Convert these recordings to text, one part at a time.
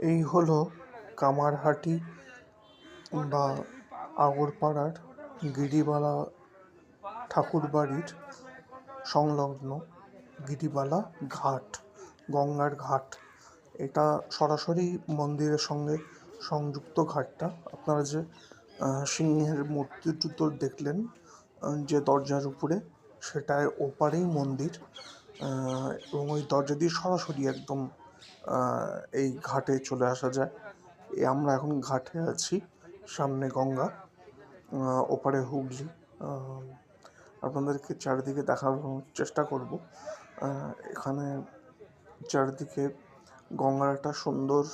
এই হলো কামারহাটি বা আগরপাড়ার গিরিবালা ঠাকুরবাড়ির সংলগ্ন গিরিবালা ঘাট, গঙ্গার ঘাট। এটা সরাসরি মন্দিরের সঙ্গে সংযুক্ত ঘাটটা। আপনারা যে সিংহের মূর্তি দুটো দেখলেন যে দরজার উপরে সেটার ওপারেই মন্দির এবং ওই দরজা দিয়ে সরাসরি একদম এই ঘাটে চলে আসা যায়। এই আমরা এখন ঘাটে আছি সামনে গঙ্গা ওপারে হুগলি। আপনাদেরকে চারিদিকে দেখানোর চেষ্টা করব। এখানে চারিদিকে গঙ্গার একটা সুন্দর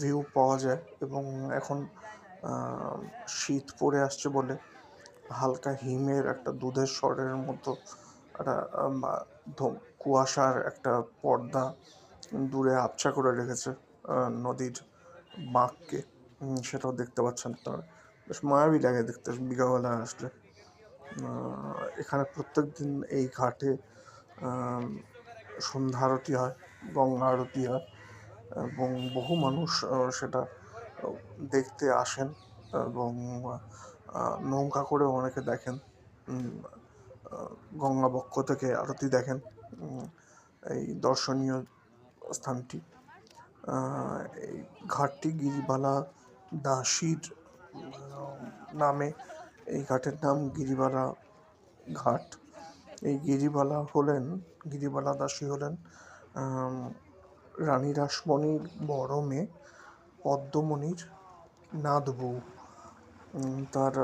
ভিউ পাওয়া যায় এবং এখন শীত পড়ে আসছে বলে হালকা হিমের একটা দুধের স্বরের মতো একটা আম, ধো- কুয়াশার একটা পর্দা দূরে আবছা করে রেখেছে নদীর বাঁককে। সেটাও দেখতে পাচ্ছেন আপনারা। বেশ মায়াবী লাগে দেখতে বিকালবেলা আসলে। এখানে প্রত্যেক দিন এই ঘাটে সন্ধ্যা আরতি হয়, গঙ্গা আরতি হয়, এবং বহু মানুষ সেটা দেখতে আসেন এবং নৌকা করে অনেকে দেখেন। গঙ্গা বক্ষ থেকে আরতি দেখেন। এই দর্শনীয় স্থানটি। এই ঘাটটি গিরিবালা দাসীর নামে। এই ঘাটের নাম গিরিবালা ঘাট। এই গিরিবালা হলেন, গিরিবালা দাসী হলেন রানী রাসমণির বড় মেয়ে, পদ্মমণির নাথ বউ। তার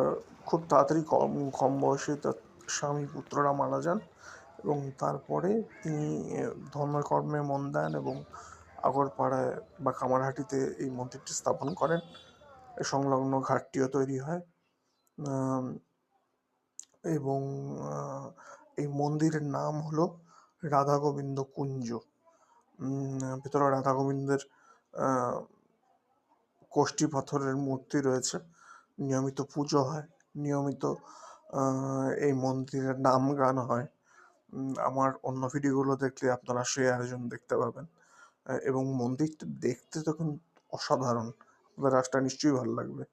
খুব তাড়াতাড়ি কম কম বয়সে তার স্বামী পুত্ররা মারা যান। এবং তারপরে তিনি ধর্মকর্মে মন দেন এবং আগরপাড়ায় বা কামারহাটিতে এই মন্দিরটি স্থাপন করেন। সংলগ্ন ঘাটটিও তৈরি হয়। এবং এই মন্দিরের নাম হলো রাধা গোবিন্দ কুঞ্জ ভেতরে রাধা গোবিন্দের কোষ্ঠী পাথরের মূর্তি রয়েছে। নিয়মিত পুজো হয়। নিয়মিত এই মন্দিরের নাম গান হয়। আমার অন্য ভিডিওগুলো দেখলে আপনারা সেই আয়োজন দেখতে পাবেন। এবং মন্দিরটা দেখতে তখন অসাধারণ। আপনাদের রাস্তা নিশ্চয়ই ভালো লাগবে।